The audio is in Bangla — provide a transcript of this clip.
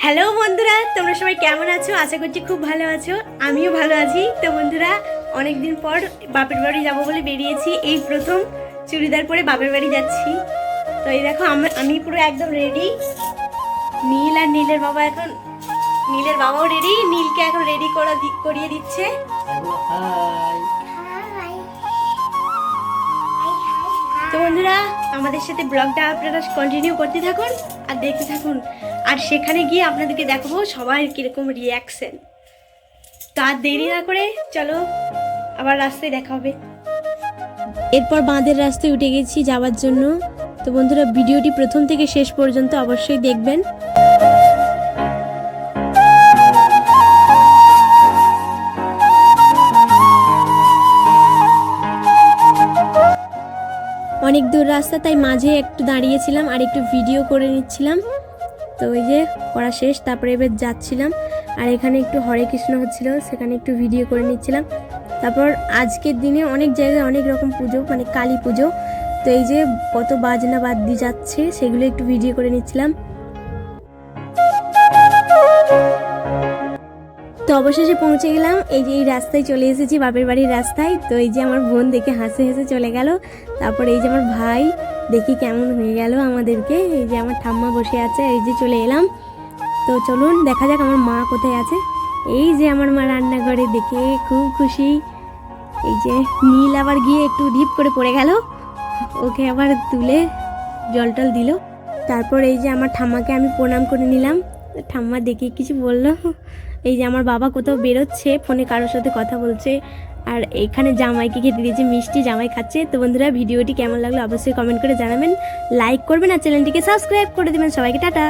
হ্যালো বন্ধুরা, তোমরা সবাই কেমন আছো? আশা করছি খুব ভালো আছো। আমিও ভালো আছি। তো বন্ধুরা, অনেকদিন পর বাপের বাড়ি যাব বলে বেরিয়েছি। এই প্রথম চুড়িদার পরে বাপের বাড়ি যাচ্ছি। তো এই দেখো, আম- পুরো একদম রেডি নীল আর নীলের বাবা এখন নীলের বাবাও রেডি নীলকে এখন রেডি করা করিয়ে দিচ্ছে। বন্ধুরা, আমাদের সাথে ব্লগটা আপনারা কন্টিনিউ করতে থাকুন আর দেখতে থাকুন। আর সেখানে গিয়ে আপনাদেরকে দেখাবো সবার কীরকম রিয়াকশন তো আর দেরি না করে চলো, আবার রাস্তায় দেখা হবে। এরপর বাঁধের রাস্তায় উঠে গেছি যাওয়ার জন্য। তো বন্ধুরা, ভিডিওটি প্রথম থেকে শেষ পর্যন্ত অবশ্যই দেখবেন। অনেক দূর রাস্তা, তাই মাঝে একটু দাঁড়িয়েছিলাম আর একটু ভিডিও করে নিচ্ছিলাম। তো ওই যে, পড়া শেষ, তারপরে এবার যাচ্ছিলাম। আর এখানে একটু হরে কৃষ্ণ হচ্ছিল, সেখানে একটু ভিডিও করে নিচ্ছিলাম। তারপর আজকের দিনে অনেক জায়গায় অনেক রকম পুজো মানে কালী পুজো। তো এই যে, কত বাজনা বাদ দিয়ে যাচ্ছে, সেগুলো একটু ভিডিও করে নিচ্ছিলাম। অবশেষে পৌঁছে গেলাম। এই যে এই রাস্তায় চলে এসেছি, বাপের বাড়ির রাস্তায়। তো এই যে আমার বোন দেখে হাসে হেসে চলে গেল। তারপর এই যে আমার ভাই, দেখি কেমন হয়ে গেল আমাদেরকে। এই যে আমার ঠাম্মা বসে আছে, এই যে চলে এলাম। তো চলুন, দেখা যাক আমার মা কোথায় আছে। এই যে আমার মা রান্নাঘরে দেখে খুব খুশি। এই যে নীল আবার গিয়ে একটু ঢিপ করে পড়ে গেল। ওকে আবার তুলে জল টল দিল। তারপর এই যে আমার ঠাম্মাকে আমি প্রণাম করে নিলাম। ঠাম্মা দেখে কিছু বলল। এই যে আমার বাবা কোথাও বেরোচ্ছে, ফোনে কারোর সাথে কথা বলছে, আর এখানে জামাইকে খেতে দিয়েছে মিষ্টি, জামাই খাচ্ছে। তো বন্ধুরা, ভিডিওটি কেমন লাগল অবশ্যই কমেন্ট করে জানাবেন। লাইক করবেন আর চ্যানেলটিকে সাবস্ক্রাইব করে দেবেন। সবাইকে টাটা।